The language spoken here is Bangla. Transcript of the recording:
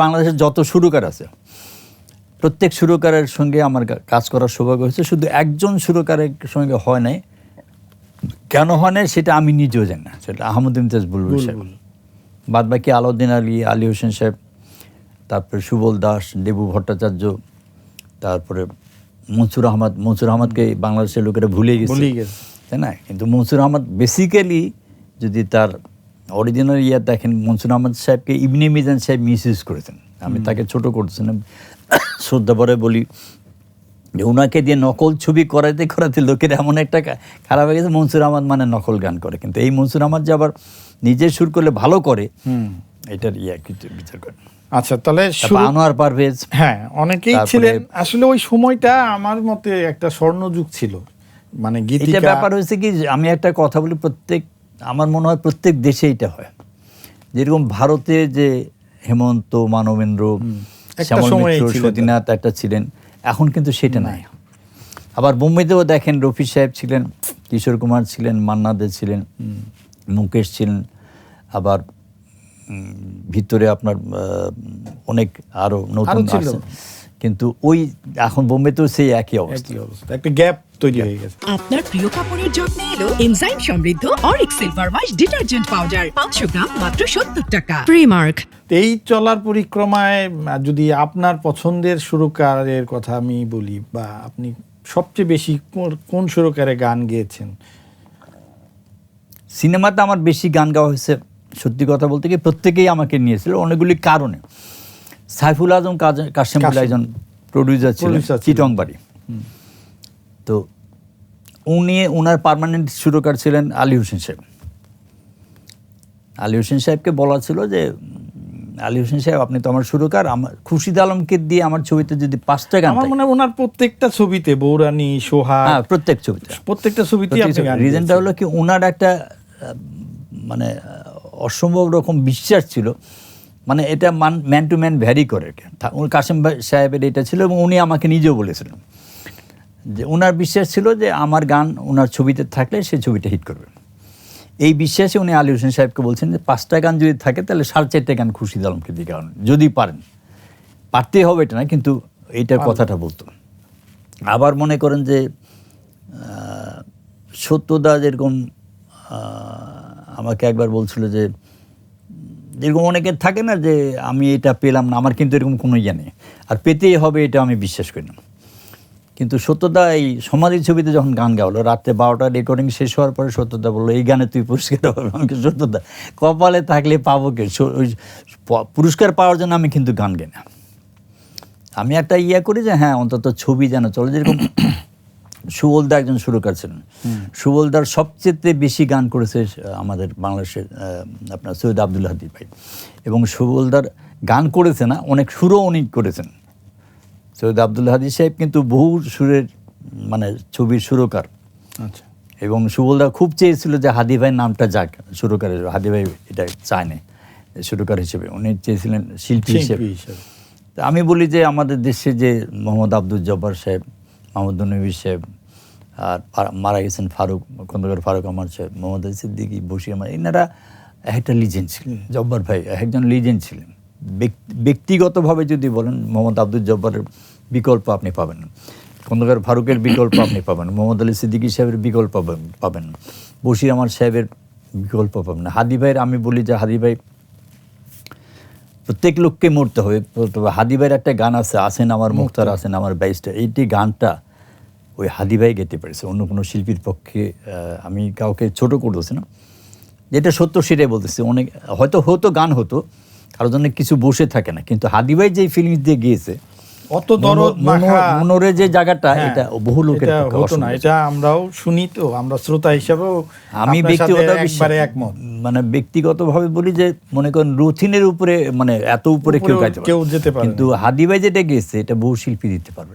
বাংলাদেশের যত সুরকার আছে প্রত্যেক সুরকারের সঙ্গে আমার কাজ করার সৌভাগ্য হয়েছে। শুধু একজন সুরকারের সঙ্গে হয় নাই। কেন হয় নাই সেটা আমি নিজেও জানি না। সেটা আহমদ ইমতাজ বুলবুল সাহেব। বাদ বাকি আলাউদ্দিন আলী আলী হোসেন সাহেব তারপরে সুবল দাস দেবু ভট্টাচার্য তারপরে মনসুর আহমদ। মনসুর আহমদকে বাংলাদেশের লোকেরা ভুলে গেছে। তাই না? কিন্তু মনসুর আহমদ বেসিক্যালি যদি তার অরিজিনাল ইয়ে দেখেন মনসুর আহমদ সাহেবকে ইবনে মিজান সাহেব মিস ইউজ করেছেন। আমি তাকে ছোট করতেছিলাম শ্রদ্ধা পরে বলি যে ওনাকে দিয়ে নকল ছবি করাতে করাতে লোকের এমন একটা খারাপ হয়ে গেছে মনসুর আহমদ মানে নকল গান করে। কিন্তু এই মনসুর আহমদ যে আবার নিজে সুর করলে ভালো করে এটার ইয়ে কিছু বিচার করে। আচ্ছা তাহলে আনোয়ার পারভেজ। হ্যাঁ অনেকেই ছিলেন। আসলে ওই সময়টা আমার মতে একটা স্বর্ণযুগ ছিল। মানে গীতিকা ব্যাপার হয়েছে কি আমি একটা কথা বলি প্রত্যেক আমার মনে হয় প্রত্যেক দেশে এটা হয়। যেরকম ভারতে যে হেমন্ত মানবেন্দ্র একটা শ্যামল মিত্র সতীনাথ একটা ছিলেন এখন কিন্তু সেটা নাই। আবার বোম্বেতেও দেখেন রফি সাহেব ছিলেন কিশোর কুমার ছিলেন মান্না দে ছিলেন মুকেশ ছিলেন আবার ভিতরে আপনার অনেক আরও নতুন আছে কিন্তু ওই এখন বোম্বেতেও সেই একই অবস্থা। একটা গ্যাপ তৈরি হয়ে গেছে। আপনার প্রিয় কাপড়ের যত্নে এলো এনজাইম সমৃদ্ধ Auric silver wash detergent powder পাঁচশো গ্রাম মাত্র সত্তর টাকা। প্রিমার্ক এই চলার পরিক্রমায় যদি আপনার পছন্দের সুরকারের কথা আমি বলি বা আপনি সবচেয়ে বেশি কোন- কোন সুরকারে গান গেয়েছেন? সিনেমাতে আমার বেশি গান গাওয়া হয়েছে সত্যি কথা বলতে কি প্রত্যেকেই আমাকে নিয়েছিল অনেকগুলি কারণে। সাইফুল আজম কাশেম বলে একজন প্রডিউসার ছিলেন। চিটংবাড়ি। তো উনি ওনার পার্মানেন্ট সুরকার ছিলেন আলী হোসেন সাহেব। আলী হোসেন সাহেবকে বলা ছিল যে আলী হোসেন সাহেব আপনি তো আমার সুরকার আমার খুশিদ আলমকে দিয়ে আমার ছবিতে যদি পাঁচটা গান আমার মনে হয় ওনার প্রত্যেকটা ছবিতে বৌরানী সোহা হ্যাঁ প্রত্যেক ছবিতে। প্রত্যেকটা গান রিজনটা হলো কি ওনার একটা মানে অসম্ভব রকম বিশ্বাস ছিল। মানে এটা মান ম্যান টু ম্যান ভ্যারি করে আর কি। তা- ভাই সাহেবের এটা ছিল এবং উনি আমাকে নিজেও বলেছিলেন। যে ওনার বিশ্বাস ছিল যে আমার গান ওনার ছবিতে থাকলে সেই ছবিটা হিট করবে। এই বিশ্বাসে উনি আলী হোসেন সাহেবকে বলছেন যে পাঁচটা গান যদি থাকে তাহলে সাড়ে চারটে গান খুশি আলমকে গান যদি পারেন। পারতেই হবে এটা না কিন্তু এইটার কথাটা বলতো। আবার মনে করেন যে সত্যদা যেরকম আমাকে একবার বলছিল যে যেরকম অনেকের থাকে না যে আমি এটা পেলাম না, আমার কিন্তু এরকম কোনো ইয়ে নেই। আর পেতেই হবে এটা আমি বিশ্বাস করি না। কিন্তু সত্যদা এই সমাধি ছবিতে যখন গান গাওয়ালো, রাত্রে বারোটা রেকর্ডিং শেষ হওয়ার পরে সত্যদা বলল, এই গানে তুই পুরস্কার পাবি আমাকে সত্যদা কপালে থাকলে পাবো কে? পুরস্কার পাওয়ার জন্য আমি কিন্তু গান গাই না। আমি একটা ইয়ে করি যে হ্যাঁ অন্তত ছবি যেন চলে যেরকম সুবলদা একজন সুরকার ছিলেন। সুবলদার সবচেয়ে বেশি গান করেছে আমাদের বাংলাদেশের আপনার সৈয়দ আব্দুল হাদি ভাই। এবং সুবলদার গান করেছে না অনেক সুরও উনি করেছেন। সৈয়দ আব্দুল হাদি সাহেব কিন্তু বহু সুরের মানে ছবির সুরকার। আচ্ছা। এবং সুবলদা খুব চেয়েছিল যে হাদি ভাইয়ের নামটা যাক সুরকারের হাদি ভাই এটা চায় চায়নি সুরকার হিসেবে। উনি চেয়েছিলেন শিল্পী হিসেবে। আমি বলি যে আমাদের দেশে যে মোহাম্মদ আব্দুল জব্বার সাহেব মোহাম্মদ নবী সাহেব আর মারা গেছেন ফারুক খন্দকার ফারুক আমার মোহাম্মদ সিদ্দিকি বসি আমার এনারা একটা লিজেন্ড ছিলেন, জব্বার ভাই, একজন লিজেন্ড ছিলেন ব্যক্তি- ব্যক্তিগতভাবে যদি বলেন, মোহাম্মদ আব্দুল জব্বারের বিকল্প আপনি পাবেন। খন্দকার ফারুকের বিকল্প আপনি পাবেন মোহাম্মদ আলী সিদ্দিকী সাহেবের বিকল্প পাবেন। বশির আমার সাহেবের বিকল্প পাবেন না হাদি ভাইয়ের, আমি বলি যে হাদি ভাই, প্রত্যেক লোককে মরতে হবে, তবে হাদিভাইয়ের একটা গান আছে, আসেন আমার মুক্তার, আসেন আমার বাইশটা এইটি গানটা ওই হাদিভাই গেতে পেরেছে অন্য কোনো শিল্পীর পক্ষে আমি কাউকে ছোট করতেছি না। যেটা সত্য সেটাই বলতেছি অনেক হয়তো হতো গান হতো কারোর জন্য কিছু বসে থাকে না কিন্তু হাদিভাই যে ফিলিংস দিয়ে গিয়েছে অত দরদ মনো- মনো- মনোরে যে জায়গাটা হ্যাঁ, এটা বহু লোকের হতো না এটা আমরাও শুনি তো আমরা শ্রোতা হিসাবেও আমি ব্যক্তিগত একবারে একমত। মানে ব্যক্তিগতভাবে বলি যে মনে করেন রুথিনের উপরে মানে এত উপরে কেউ গাইতে কেউ যেতে পারে কিন্তু হাদিভাই যেটা গেছে এটা বহু শিল্পী দিতে পারবে